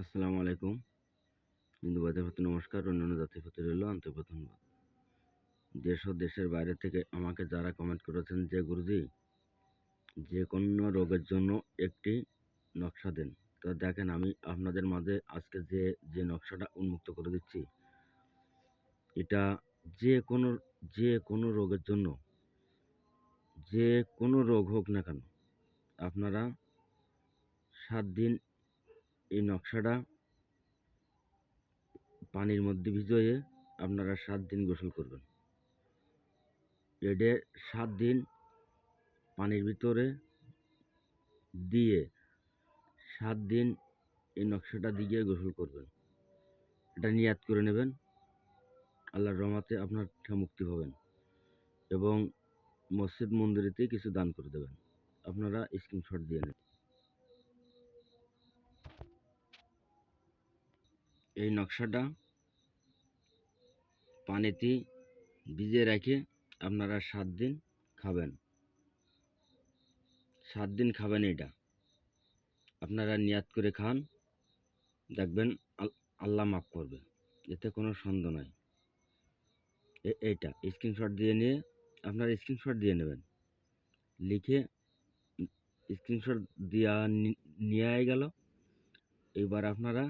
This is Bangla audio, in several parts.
আসসালামু আলাইকুম। হিন্দু ভাইদের প্রতি নমস্কার। অন্যান্য জাতির প্রতি রইল আন্তরিক ধন্যবাদ। দেশ ও দেশের বাইরে থেকে আমাকে যারা কমেন্ট করেছেন, যে গুরুজি, যে কোনো রোগের জন্য একটি নকশা দেন। তো দেখেন, আমি আপনাদের মাঝে আজকে যে যে নকশাটা উন্মুক্ত করে দিচ্ছি, এটা যে কোনো যে কোনো রোগের জন্য, যে কোনো রোগ হোক না কেন, আপনারা সাত দিন এই নকশাটা পানির মধ্যে ভিজিয়ে আপনারা সাত দিন গোসল করবেন। এডে সাত দিন পানির ভিতরে দিয়ে সাত দিন এই নকশাটা দিয়ে গোসল করবেন। এটা নিয়াত করে নেবেন। আল্লাহর রহমাতে আপনার মুক্তি পাবেন এবং মসজিদ মন্দিরেতে কিছু দান করে দেবেন। আপনারা স্ক্রিনশট দিয়ে নেন। এই নকশাটা পানিতে ভিজিয়ে রেখে আপনারা সাত দিন খাবেন। সাত দিন খাবেন এটা। আপনারা নিয়াত করে খান, দেখবেন আল্লাহ মাফ করবে। এতে কোনো সন্দেহ নাই। এইটা স্ক্রিনশট দিয়ে নিয়ে, আপনারা স্ক্রিনশট দিয়ে নেবেন। লিখে স্ক্রিনশট দেওয়া নিয়ে গেল। এবার আপনারা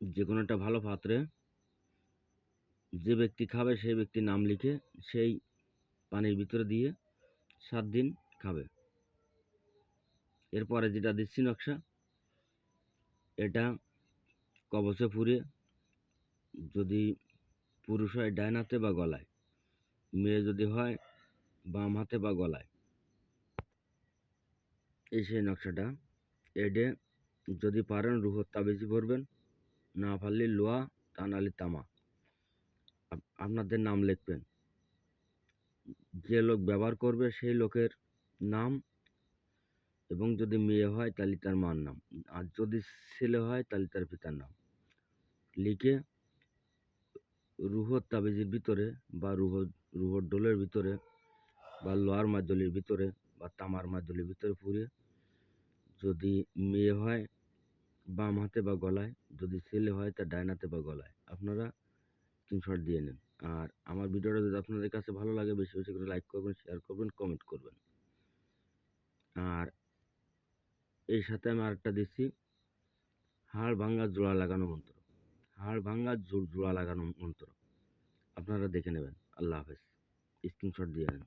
যে কোনো একটা ভালো পাত্রে যে ব্যক্তি খাবে, সেই ব্যক্তির নাম লিখে সেই পানির ভিতরে দিয়ে সাত দিন খাবে। এরপরে যেটা দিচ্ছি নকশা, এটা কবচে পুড়ে যদি পুরুষ হয় ডাইন হাতে বা গলায়, মেয়ে যদি হয় বাম হাতে বা গলায়। এই সেই নকশাটা। এডে যদি পারেন রুহর তাবিজি পড়বেন না পারলে লোয়া, তা নাহলে তামা। আপনাদের নাম লিখবেন। যে লোক ব্যবহার করবে সেই লোকের নাম এবং যদি মেয়ে হয় তাহলে তার মার নাম। আর যদি ছেলে হয় তাহলে তার পিতার নাম। লিখে রুহর তাবিজের ভিতরে বা রুহ, রুহর ডোলের ভিতরে বা লোহার মাদলির ভিতরে বা তামার মাদলির ভিতরে পুড়ে যদি মেয়ে হয় বাম হাতে বা গলায়, যদি ছেলে হয় তার ডাইন হাতে বা গলায়। আপনারা স্ক্রিনশট দিয়ে নেন। আর আমার ভিডিওটা যদি আপনাদের কাছে ভালো লাগে, বেশি বেশি করে লাইক করবেন শেয়ার করবেন কমেন্ট করবেন। আর এই সাথে আমি আরেকটা দিচ্ছি। হাড় ভাঙ্গা জোড়া লাগানো মন্ত্র। হাড় ভাঙ্গা জোড়া লাগানো মন্ত্র। আপনারা দেখে নেবেন। আল্লাহ হাফেজ। স্ক্রিনশট দিয়ে নেন।